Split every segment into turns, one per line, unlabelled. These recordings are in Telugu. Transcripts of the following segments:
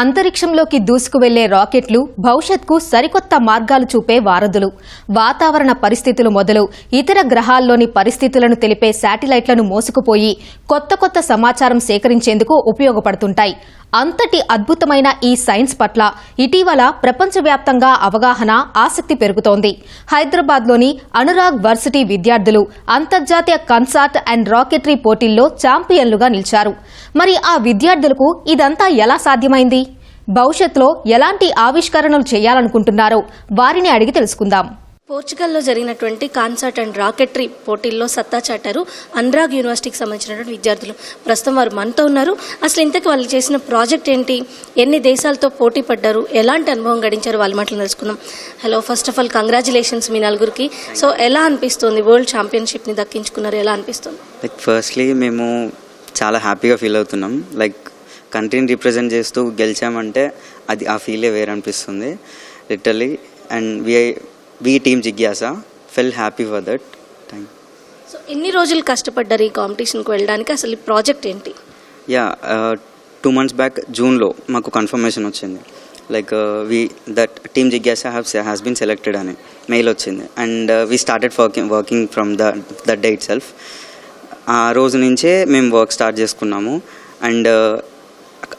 అంతరిక్షంలోకి దూసుకువెళ్ళే రాకెట్లు భవిష్యత్కు సరికొత్త మార్గాలు చూపే వారధులు. వాతావరణ పరిస్థితులు మొదలు ఇతర గ్రహాల్లోని పరిస్థితులను తెలిపే శాటిలైట్లను మోసుకుపోయి కొత్త కొత్త సమాచారం సేకరించేందుకు ఉపయోగపడుతుంటాయి. అంతటి అద్భుతమైన ఈ సైన్స్ పట్ల ఇటీవల ప్రపంచవ్యాప్తంగా అవగాహన ఆసక్తి పెరుగుతోంది. హైదరాబాద్లోని అనురాగ్ వర్సిటీ విద్యార్థులు అంతర్జాతీయ కన్సార్ట్ అండ్ రాకెటరీ పోటీల్లో ఛాంపియన్లుగా నిలిచారు. మరి ఆ విద్యార్థులకు ఇదంతా ఎలా సాధ్యమైంది? భవిష్యత్తులో ఎలాంటి ఆవిష్కరణలు చేయాలనుకుంటున్నారో వారిని అడిగి తెలుసుకుందాం.
పోర్చుగల్లో జరిగినటువంటి కాన్సర్ట్ అండ్ రాకెటరీ పోటీల్లో సత్తా చాటారు అనురాగ్ యూనివర్సిటీకి సంబంధించినటువంటి విద్యార్థులు. ప్రస్తుతం వారు మనతో ఉన్నారు. అసలు ఇంతకు వాళ్ళు చేసిన ప్రాజెక్ట్ ఏంటి? ఎన్ని దేశాలతో పోటీ పడ్డారు? ఎలాంటి అనుభవం గడించారు? వాళ్ళ మాటలు తెలుసుకుందాం. Hello first of all congratulations మీ నలుగురికి. సో ఎలా అనిపిస్తుంది? వరల్డ్ ఛాంపియన్షిప్ని దక్కించుకున్నారు. ఎలా అనిపిస్తుంది?
లైక్ ఫస్ట్లీ మేము చాలా హ్యాపీగా ఫీల్ అవుతున్నాం. లైక్ కంట్రీని రిప్రజెంట్ చేస్తూ గెలిచామంటే అది ఆ ఫీలే వేరే అనిపిస్తుంది. Literally and we we team Jignasa felt happy for that thank
so ఎన్ని రోజులు కష్టపడ్డారు ఈ కాంపిటీషన్కి వెళ్ళడానికి? అసలు ఈ ప్రాజెక్ట్ ఏంటి?
యా టూ మంత్స్ బ్యాక్ జూన్లో మాకు కన్ఫర్మేషన్ వచ్చింది. లైక్ వి దట్ టీమ్ జిజ్ఞాస హ్యావ్ హ్యాస్ బీన్ సెలెక్టెడ్ అని మెయిల్ వచ్చింది. And we started working working from the that day itself ఆ రోజు నుంచే మేము వర్క్ స్టార్ట్ చేసుకున్నాము. అండ్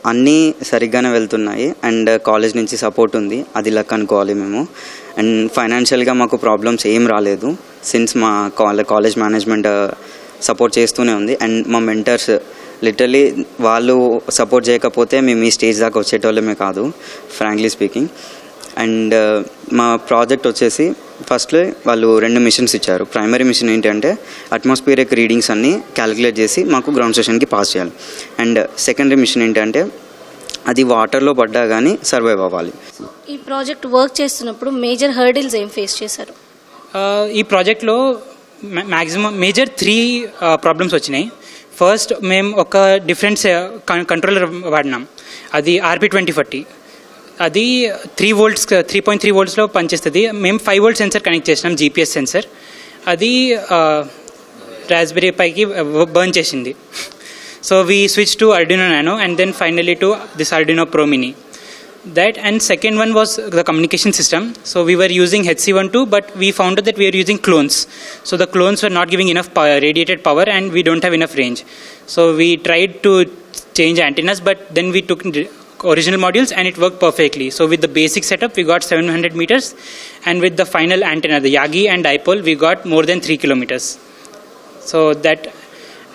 అన్నీ సరిగ్గానే వెళ్తున్నాయి. అండ్ కాలేజ్ నుంచి సపోర్ట్ ఉంది. అది లక్ అనుకోవాలి మేము. అండ్ ఫైనాన్షియల్గా మాకు ప్రాబ్లమ్స్ ఏం రాలేదు. సిన్స్ మా కాలే కాలేజ్ మేనేజ్మెంట్ సపోర్ట్ చేస్తూనే ఉంది. అండ్ మా మెంటర్స్ లిటరలీ వాళ్ళు సపోర్ట్ చేయకపోతే మేము ఈ స్టేజ్ దాకా వచ్చేటోళ్ళమే కాదు ఫ్రాంక్లీ స్పీకింగ్. అండ్ మా ప్రాజెక్ట్ వచ్చేసి ఫస్ట్లో వాళ్ళు రెండు మిషన్స్ ఇచ్చారు. ప్రైమరీ మిషన్ ఏంటంటే అట్మాస్ఫియరిక్ రీడింగ్స్ అన్నీ క్యాలిక్యులేట్ చేసి మాకు గ్రౌండ్ స్టేషన్కి పాస్ చేయాలి. అండ్ సెకండరీ మిషన్ ఏంటంటే అది వాటర్లో పడ్డా కానీ సర్వైవ్ అవ్వాలి.
ఈ ప్రాజెక్ట్ వర్క్ చేస్తున్నప్పుడు మేజర్ హర్డిల్స్ ఏం ఫేస్ చేశారు?
ఆ, ఈ ప్రాజెక్ట్లో మ్యాక్సిమం మేజర్ త్రీ ప్రాబ్లమ్స్ వచ్చినాయి. ఫస్ట్ మేము ఒక డిఫరెంట్ కంట్రోలర్ వాడినాం. అది ఆర్పి ట్వంటీ ఫార్టీ. అది three volts three point three వోల్ట్స్లో పనిచేస్తుంది. మేము ఫైవ్ వోల్ట్ సెన్సర్ కనెక్ట్ చేసినాం జీపీఎస్ సెన్సర్ అది రాస్బెరీ పైకి బర్న్ చేసింది. So we switch to Arduino nano and then finally to this Arduino pro mini that and second one was the communication system so we were using HC one two but we found that we're using clones so the clones are not giving enough radiated power and we don't have enough range so we tried to change antennas but then we took original modules and it worked perfectly so with the basic setup we got 700 meters and with the final antenna the yagi and dipole we got more than 3 kilometers so that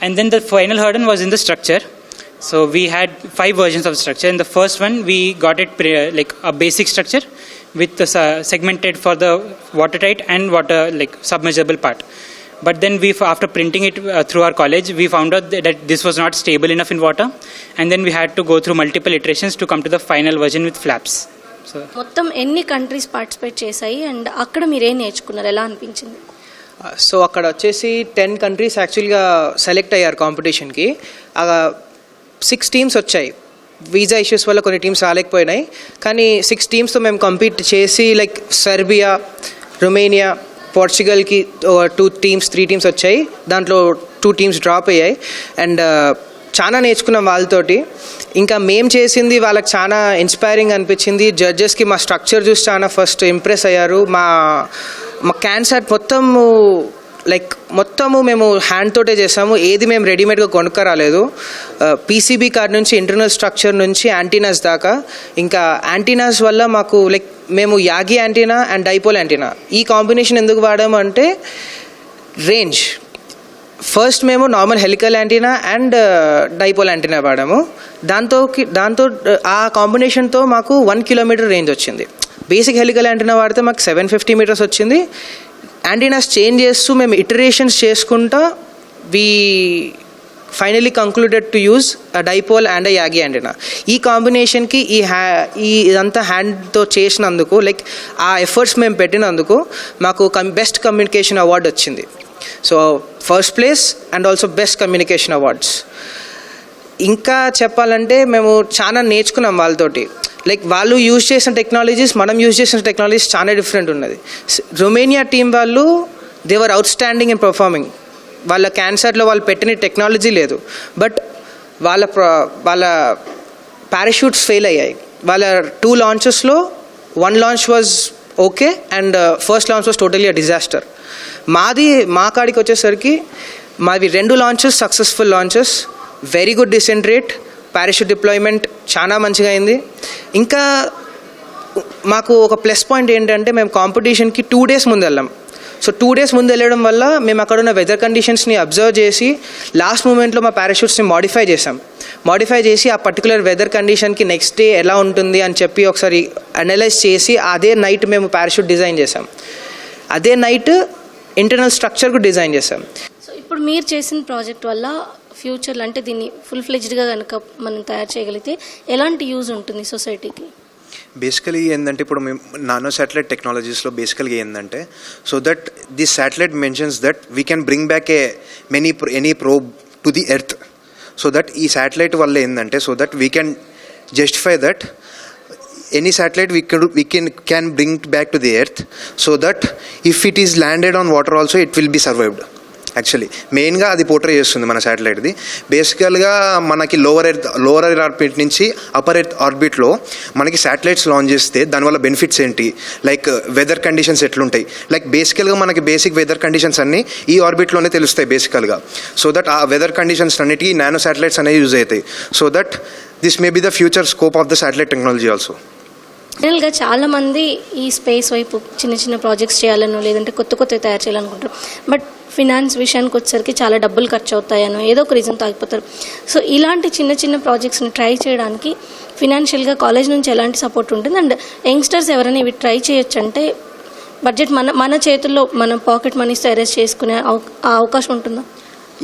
and then the final hurdle was in the structure so we had five versions of structure. In the first one, we got it pre- like a basic structure with the uh, segmented for the watertight and water like submersible part. But then we, after printing it uh, through our college, we found out that, that this was not stable enough in water, and then we had to go through multiple iterations to come to the final version with flaps. So
మొత్తం ఎన్ని కంట్రీస్ పార్టిసిపేట్ చేశాయి అండ్ అక్కడ మీరేం నేర్చుకున్నారు ఎలా అనిపించింది
సో అక్కడ వచ్చేసి టెన్ కంట్రీస్ యాక్చువల్గా సెలెక్ట్ అయ్యారు కాంపిటీషన్కి సిక్స్ టీమ్స్ వచ్చాయి వీజా ఇష్యూస్ వల్ల కొన్ని టీమ్స్ రాలేకపోయినాయి కానీ సిక్స్ టీమ్స్తో మేము కంపీట్ చేసి లైక్ సెర్బియా రొమేనియా పోర్చుగల్కి టూ టీమ్స్ త్రీ టీమ్స్ వచ్చాయి. దాంట్లో టూ టీమ్స్ డ్రాప్ అయ్యాయి. అండ్ చాలా నేర్చుకున్నాం వాళ్ళతోటి. ఇంకా మేం చేసింది వాళ్ళకి చాలా ఇన్స్పైరింగ్ అనిపించింది. జడ్జెస్కి మా స్ట్రక్చర్ చూసి చాలా ఫస్ట్ ఇంప్రెస్ అయ్యారు. మా మా క్యాన్సర్ మొత్తము లైక్ మొత్తము మేము హ్యాండ్ తోటే చేసాము. ఏది మేము రెడీమేడ్గా కొనుక్కరాలేదు. Uh, పీసీబీ కార్డ్ నుంచి ఇంటర్నల్ స్ట్రక్చర్ నుంచి యాంటీనాస్ దాకా. ఇంకా యాంటీనాస్ వల్ల మాకు లైక్ మేము Yagi antenna and dipole antenna ఈ కాంబినేషన్ ఎందుకు వాడాము అంటే రేంజ్ ఫస్ట్ మేము normal helical antenna and dipole antenna వాడాము. దాంతో దాంతో uh, ఆ కాంబినేషన్తో మాకు వన్ కిలోమీటర్ రేంజ్ వచ్చింది. బేసిక్ హెలికల్ యాంటీనా వాడితే మాకు సెవెన్ ఫిఫ్టీ మీటర్స్ వచ్చింది. యాంటీనాస్ చేంజ్ చేస్తూ మేము ఇటరేషన్స్ చేసుకుంటా we finally concluded to use a dipole and a Yagi antenna ఈ కాంబినేషన్కి ఈ హ్యా ఈ ఇదంతా హ్యాండ్తో చేసినందుకు లైక్ ఆ ఎఫర్ట్స్ మేము పెట్టినందుకు మాకు కమ్ బెస్ట్ కమ్యూనికేషన్ అవార్డు వచ్చింది. So first place and also best communication awards ఇంకా చెప్పాలంటే మేము చాలా నేర్చుకున్నాం వాళ్ళతోటి. లైక్ వాళ్ళు యూజ్ చేసిన టెక్నాలజీస్ మనం యూజ్ చేసిన టెక్నాలజీస్ చాలా డిఫరెంట్ ఉన్నది. రొమేనియా టీం వాళ్ళు they were outstanding in performing వాళ్ళ క్యాన్సర్లో వాళ్ళు పెట్టిన టెక్నాలజీ లేదు. బట్ వాళ్ళ వాళ్ళ పారాషూట్స్ ఫెయిల్ అయ్యాయి. వాళ్ళ two లాంచెస్లో one launch was okay and first launch was totally a disaster మాది మా కాడికి వచ్చేసరికి మావి రెండు launches successful launches very good decent rate parachute deployment చాలా మంచిగా అయింది. ఇంకా మాకు ఒక ప్లస్ పాయింట్ ఏంటంటే మేము కాంపిటీషన్కి టూ డేస్ ముందు వెళ్ళాం. సో టూ డేస్ ముందు వెళ్ళడం వల్ల మేము అక్కడ ఉన్న వెదర్ కండిషన్స్ని అబ్జర్వ్ చేసి లాస్ట్ మూమెంట్లో మా పారాషూట్స్ని మాడిఫై చేసాం మాడిఫై చేసి ఆ పర్టికులర్ వెదర్ కండిషన్కి నెక్స్ట్ డే ఎలా ఉంటుంది అని చెప్పి ఒకసారి అనలైజ్ చేసి అదే నైట్ మేము పారాషూట్ డిజైన్ చేసాం అదే నైట్ ఇంటర్నల్ స్ట్రక్చర్ కూడా డిజైన్ చేసాం
సో ఇప్పుడు మీరు చేసిన ప్రాజెక్ట్ వల్ల ఫ్యూచర్లో అంటే దీన్ని ఫుల్ ఫ్లెజ్డ్గా కనుక మనం తయారు చేయగలిగితే ఎలాంటి యూజ్ ఉంటుంది సొసైటీకి?
బేసికలీ ఏంటంటే ఇప్పుడు మేము నానో శాటిలైట్ టెక్నాలజీస్లో బేసికల్గా ఏంటంటే so that the satellite mentions that we can bring back a many any probe to the earth so that ఈ శాటిలైట్ వల్ల ఏంటంటే so that we can justify that any satellite we can we can can bring back to the earth so that if it is landed on water also it will be survived actually మెయిన్గా అది పోర్ట్రే చేస్తుంది మన శాటిలైట్ది బేసికల్గా మనకి లోవర్ ఎర్త్ లోవర్ ఆర్బిట్ నుంచి అప్పర్ ఎర్త్ ఆర్బిట్లో మనకి శాటిలైట్స్ లాంచ్ చేస్తే దానివల్ల బెనిఫిట్స్ ఏంటి? లైక్ వెదర్ కండిషన్స్ ఎట్లుంటాయి? లైక్ బేసికల్గా మనకి బేసిక్ వెదర్ కండిషన్స్ అన్నీ ఈ ఆర్బిట్లోనే తెలుస్తాయి బేసికల్గా సో దట్ ఆ వెదర్ కండిషన్స్ అన్నిటికీ నానో శాటిలైట్స్ అనేవి యూజ్ అవుతాయి. So that this may be the future scope of the satellite technology also
జనరల్గా చాలామంది ఈ స్పేస్ వైపు చిన్న చిన్న ప్రాజెక్ట్స్ చేయాలనో లేదంటే కొత్త కొత్త తయారు చేయాలనుకుంటారు. బట్ ఫినాన్స్ విషయానికి వచ్చేసరికి చాలా డబ్బులు ఖర్చు అవుతాయనో ఏదో ఒక రీజన్ తాగిపోతారు సో ఇలాంటి చిన్న చిన్న ప్రాజెక్ట్స్ని ట్రై చేయడానికి ఫినాన్షియల్గా కాలేజ్ నుంచి ఎలాంటి సపోర్ట్ ఉంటుంది? అండ్ యంగ్స్టర్స్ ఎవరైనా ఇవి ట్రై చేయొచ్చు అంటే బడ్జెట్ మన మన చేతుల్లో మన పాకెట్ మనీస్తో అరెస్ట్ చేసుకునే అవకాశం ఉంటుందా?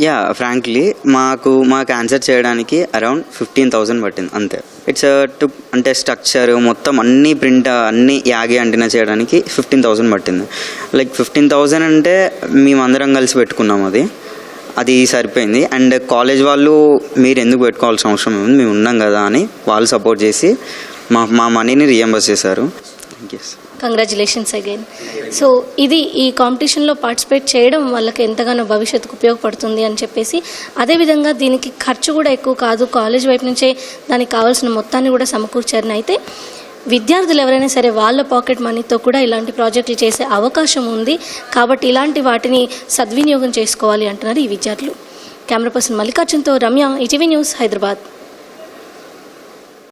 యా ఫ్రాంక్లీ మాకు మాకు ఆన్సర్ చేయడానికి అరౌండ్ ఫిఫ్టీన్ థౌసండ్ పట్టింది అంతే. ఇట్స్ టు అంటే స్ట్రక్చర్ మొత్తం అన్ని ప్రింట్ అన్ని యాగి అంటినా చేయడానికి ఫిఫ్టీన్ థౌసండ్ పట్టింది. లైక్ ఫిఫ్టీన్ థౌసండ్ అంటే మేమందరం కలిసి పెట్టుకున్నాం అది. అది సరిపోయింది. అండ్ కాలేజ్ వాళ్ళు మీరు ఎందుకు పెట్టుకోవాల్సిన అవసరం ఉంది? మేము ఉన్నాం కదా అని వాళ్ళు సపోర్ట్ చేసి మా మా మనీని రియంబర్స్ చేశారు. Thank you
congratulations again so ఇది ఈ కాంపిటీషన్లో పార్టిసిపేట్ చేయడం వాళ్ళకి ఎంతగానో భవిష్యత్తుకు ఉపయోగపడుతుంది అని చెప్పేసి అదేవిధంగా దీనికి ఖర్చు కూడా ఎక్కువ కాదు. కాలేజ్ వైపు నుంచే దానికి కావాల్సిన మొత్తాన్ని కూడా సమకూర్చారని అయితే విద్యార్థులు ఎవరైనా సరే వాళ్ళ పాకెట్ మనీతో కూడా ఇలాంటి ప్రాజెక్టులు చేసే అవకాశం ఉంది. కాబట్టి ఇలాంటి వాటిని సద్వినియోగం చేసుకోవాలి అంటున్నారు ఈ విద్యార్థులు. కెమెరా పర్సన్ మల్లికార్జున్తో రమ్య ఈటీవీ న్యూస్ హైదరాబాద్.